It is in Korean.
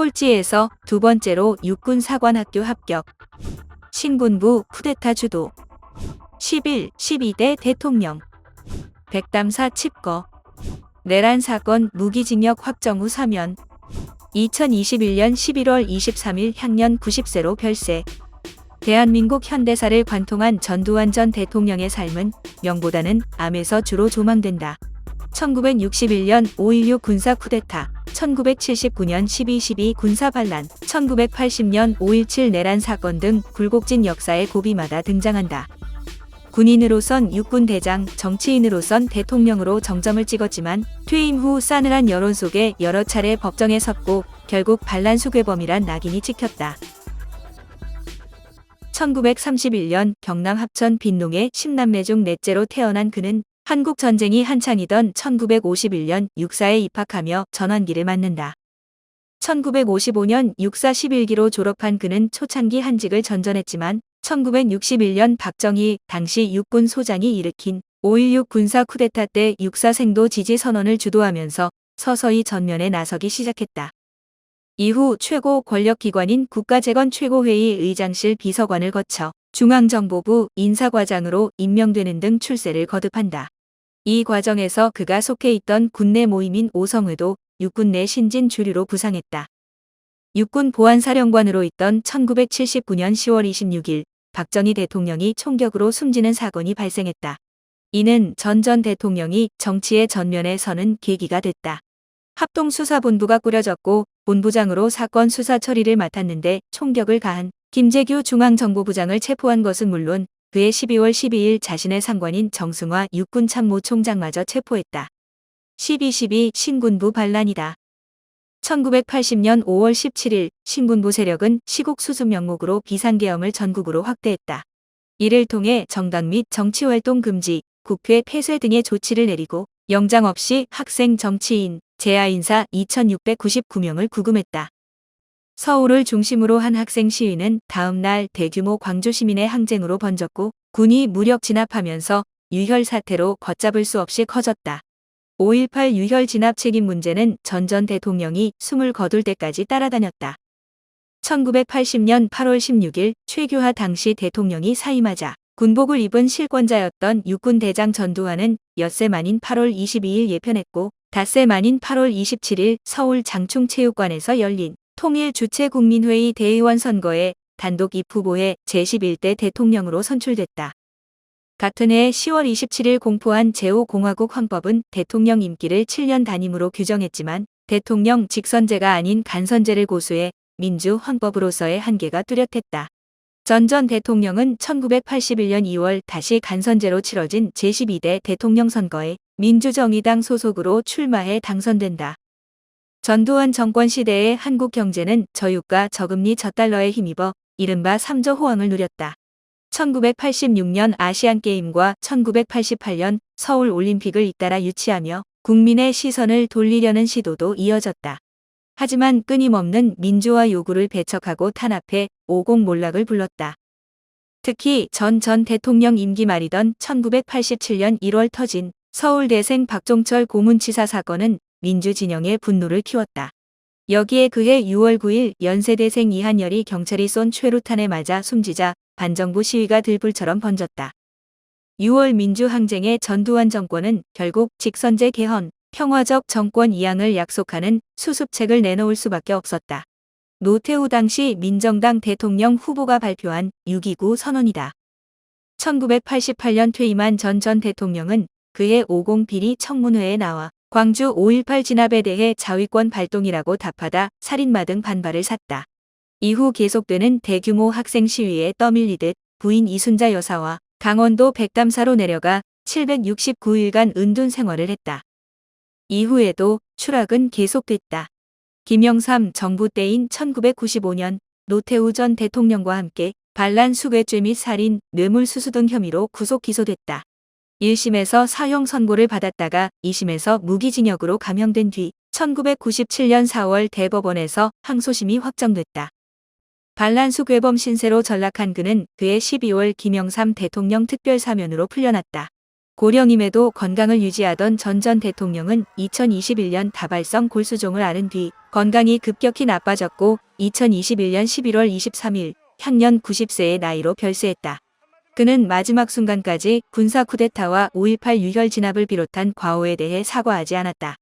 꼴찌에서 두 번째로 육군 사관학교 합격. 신군부 쿠데타 주도. 11, 12대 대통령. 백담사 칩거. 내란 사건 무기징역 확정 후 사면. 2021년 11월 23일 향년 90세로 별세. 대한민국 현대사를 관통한 전두환 전 대통령의 삶은 명보다는 암에서 주로 조망된다. 1961년 5.16 군사 쿠데타, 1979년 12.12 군사 반란, 1980년 5.17 내란 사건 등 굴곡진 역사의 고비마다 등장한다. 군인으로선 육군 대장, 정치인으로선 대통령으로 정점을 찍었지만 퇴임 후 싸늘한 여론 속에 여러 차례 법정에 섰고 결국 반란 수괴범이란 낙인이 찍혔다. 1931년 경남 합천 빈농의 10남매 중 넷째로 태어난 그는 한국 전쟁이 한창이던 1951년 육사에 입학하며 전환기를 맞는다. 1955년 육사 11기로 졸업한 그는 초창기 한직을 전전했지만 1961년 박정희 당시 육군 소장이 일으킨 5.16 군사 쿠데타 때 육사 생도 지지 선언을 주도하면서 서서히 전면에 나서기 시작했다. 이후 최고 권력기관인 국가재건 최고회의 의장실 비서관을 거쳐 중앙정보부 인사과장으로 임명되는 등 출세를 거듭한다. 이 과정에서 그가 속해 있던 군내 모임인 오성의도 육군 내 신진 주류로 부상했다. 육군 보안사령관으로 있던 1979년 10월 26일 박정희 대통령이 총격으로 숨지는 사건이 발생했다. 이는 전 전 대통령이 정치의 전면에 서는 계기가 됐다. 합동수사본부가 꾸려졌고 본부장으로 사건 수사 처리를 맡았는데 총격을 가한 김재규 중앙정보부장을 체포한 것은 물론 그해 12월 12일 자신의 상관인 정승화 육군 참모 총장마저 체포했다. 12.12 신군부 반란이다. 1980년 5월 17일 신군부 세력은 시국 수습 명목으로 비상계엄을 전국으로 확대했다. 이를 통해 정당 및 정치활동 금지, 국회 폐쇄 등의 조치를 내리고 영장 없이 학생 정치인, 재하인사 2699명을 구금했다. 서울을 중심으로 한 학생 시위는 다음 날 대규모 광주 시민의 항쟁으로 번졌고 군이 무력 진압하면서 유혈 사태로 걷잡을 수 없이 커졌다. 5.18 유혈 진압 책임 문제는 전 전 대통령이 숨을 거둘 때까지 따라다녔다. 1980년 8월 16일 최규하 당시 대통령이 사임하자 군복을 입은 실권자였던 육군 대장 전두환은 엿새 만인 8월 22일 예편했고 닷새 만인 8월 27일 서울 장충체육관에서 열린 통일 주체 국민회의 대의원 선거에 단독 입후보에 제11대 대통령으로 선출됐다. 같은 해 10월 27일 공포한 제5공화국 헌법은 대통령 임기를 7년 단임으로 규정했지만 대통령 직선제가 아닌 간선제를 고수해 민주 헌법으로서의 한계가 뚜렷했다. 전 전 대통령은 1981년 2월 다시 간선제로 치러진 제12대 대통령 선거에 민주정의당 소속으로 출마해 당선된다. 전두환 정권 시대의 한국 경제는 저유가 저금리 저달러에 힘입어 이른바 3조 호황을 누렸다. 1986년 아시안게임과 1988년 서울 올림픽을 잇따라 유치하며 국민의 시선을 돌리려는 시도도 이어졌다. 하지만 끊임없는 민주화 요구를 배척하고 탄압해 오공몰락을 불렀다. 특히 전전 대통령 임기 말이던 1987년 1월 터진 서울대생 박종철 고문치사 사건은 민주진영의 분노를 키웠다. 여기에 그해 6월 9일 연세대생 이한열이 경찰이 쏜 최루탄에 맞아 숨지자 반정부 시위가 들불처럼 번졌다. 6월 민주항쟁의 전두환 정권은 결국 직선제 개헌, 평화적 정권 이양을 약속하는 수습책을 내놓을 수밖에 없었다. 노태우 당시 민정당 대통령 후보가 발표한 6.29 선언이다. 1988년 퇴임한 전 전 대통령은 그해 50 비리 청문회에 나와 광주 5.18 진압에 대해 자위권 발동이라고 답하다 살인마 등 반발을 샀다. 이후 계속되는 대규모 학생 시위에 떠밀리듯 부인 이순자 여사와 강원도 백담사로 내려가 769일간 은둔 생활을 했다. 이후에도 추락은 계속됐다. 김영삼 정부 때인 1995년 노태우 전 대통령과 함께 반란 수괴죄 및 살인, 뇌물수수 등 혐의로 구속 기소됐다. 1심에서 사형 선고를 받았다가 2심에서 무기징역으로 감형된 뒤 1997년 4월 대법원에서 항소심이 확정됐다. 반란수 괴범 신세로 전락한 그는 그해 12월 김영삼 대통령 특별사면으로 풀려났다. 고령임에도 건강을 유지하던 전 전 대통령은 2021년 다발성 골수종을 앓은 뒤 건강이 급격히 나빠졌고 2021년 11월 23일 향년 90세의 나이로 별세했다. 그는 마지막 순간까지 군사 쿠데타와 5.18 유혈 진압을 비롯한 과오에 대해 사과하지 않았다.